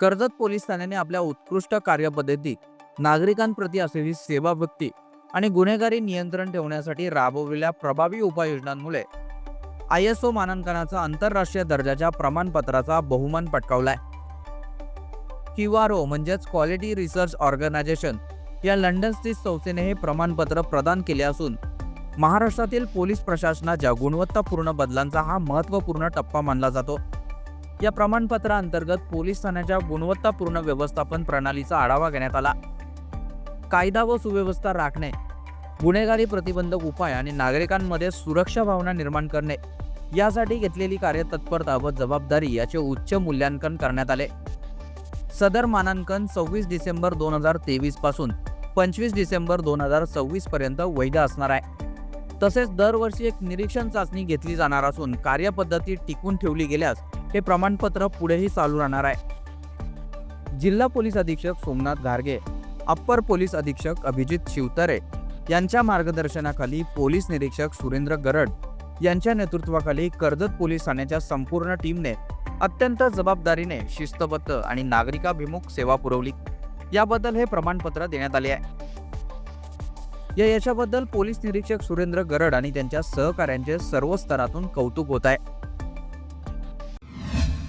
Karjat police ठाण्याने आपल्या उत्कृष्ट कार्यपद्धती नागरिकांप्रती असलेली सेवाभक्ती आणि गुन्हेगारी नियंत्रण ठेवण्यासाठी राबवलेल्या प्रभावी उपाययोजनांमुळे आय एस ओ मानांकनाचा आंतरराष्ट्रीय दर्जाच्या प्रमाणपत्राचा बहुमान पटकावलाय. क्यू आर ओ म्हणजेच क्वालिटी रिसर्च ऑर्गनायझेशन या लंडन स्थित संस्थेने हे प्रमाणपत्र प्रदान केले असून महाराष्ट्रातील पोलीस प्रशासनाच्या गुणवत्तापूर्ण बदलांचा हा महत्त्वपूर्ण टप्पा मानला जातो. या प्रमाणपत्राअंतर्गत पोलीस ठाण्याच्या गुणवत्तापूर्ण व्यवस्थापन प्रणालीचा आढावा घेण्यात आला. कायदा व सुव्यवस्था राखणे गुन्हेगारी प्रतिबंधक उपाय आणि नागरिकांमध्ये सुरक्षा भावना निर्माण करणे यासाठी घेतलेली कार्यतत्परता व जबाबदारी याचे उच्च मूल्यांकन करण्यात आले. सदर मानांकन सव्वीस डिसेंबर दोन हजार तेवीसपासून पंचवीस डिसेंबर दोन हजार सव्वीस पर्यंत वैध असणार आहे. तसेच दरवर्षी एक निरीक्षण चाचणी घेतली जाणार असून कार्यपद्धती टिकून ठेवली गेल्यास हे प्रमाणपत्र पुढेही चालू राहणार आहे. जिल्हा पोलीस अधीक्षक सोमनाथ घारगे अप्पर पोलीस अधीक्षक अभिजित शिवतरे यांच्या मार्गदर्शनाखाली पोलीस निरीक्षक सुरेंद्र गरड यांच्या नेतृत्वाखाली कर्जत पोलीस ठाण्याच्या संपूर्ण टीमने अत्यंत जबाबदारीने शिस्तबद्ध आणि नागरिकाभिमुख सेवा पुरवली. याबद्दल हे प्रमाणपत्र देण्यात आले आहे. या यशाबद्दल पोलीस निरीक्षक सुरेंद्र गरड आणि त्यांच्या सहकाऱ्यांचे सर्व स्तरातून कौतुक होत आहे.